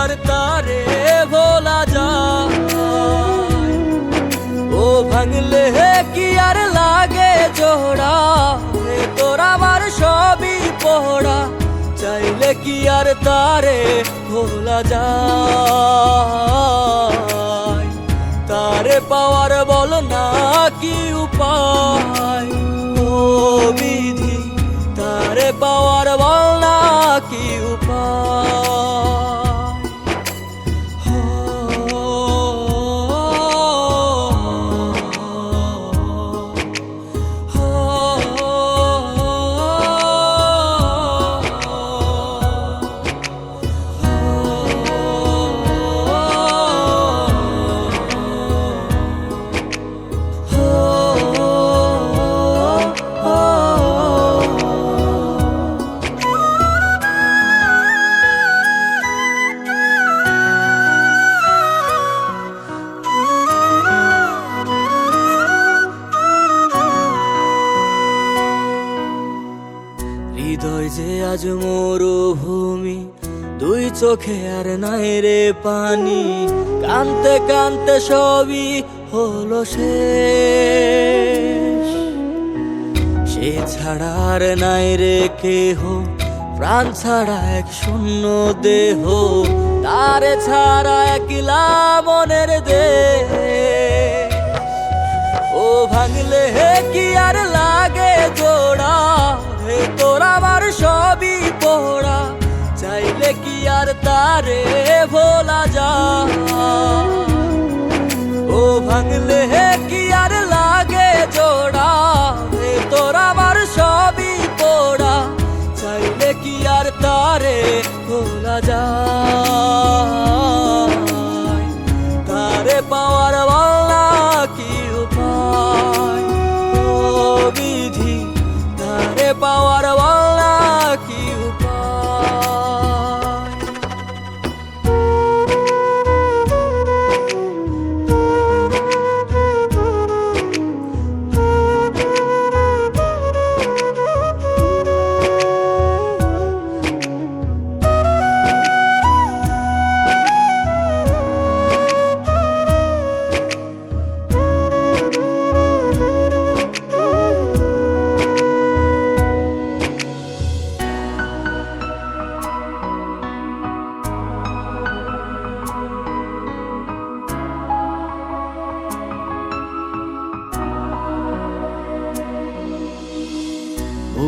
আর তারে ভোলা যায়। ও ভাঙলে কি আর লাগে জোড়া ভেতর আমার সবই পোড়া চাইলে কি আর তারে ভোলা যা তারে পাওয়ার বল না কি উপায়? আজ মরুভূমি, দুই চোখে আর নাই রে পানি। কানতে কানতে সবই হলো সে ছাড়া নাই রে কেহ, প্রাণ ছাড়া এক শূন্য দেহ। তারে ছাড়া একলা মনের দেহ ও ভাঙলে হে কি আর লাগে জোড়া? হে তোর পোড়া চাইলে কি আর তারে ভোলা যা ও ভাঙলে কি আর লাগে জোড়া? হে তোর সবই পোড়া, চাইলে কি আর তারে ভোলা যায়?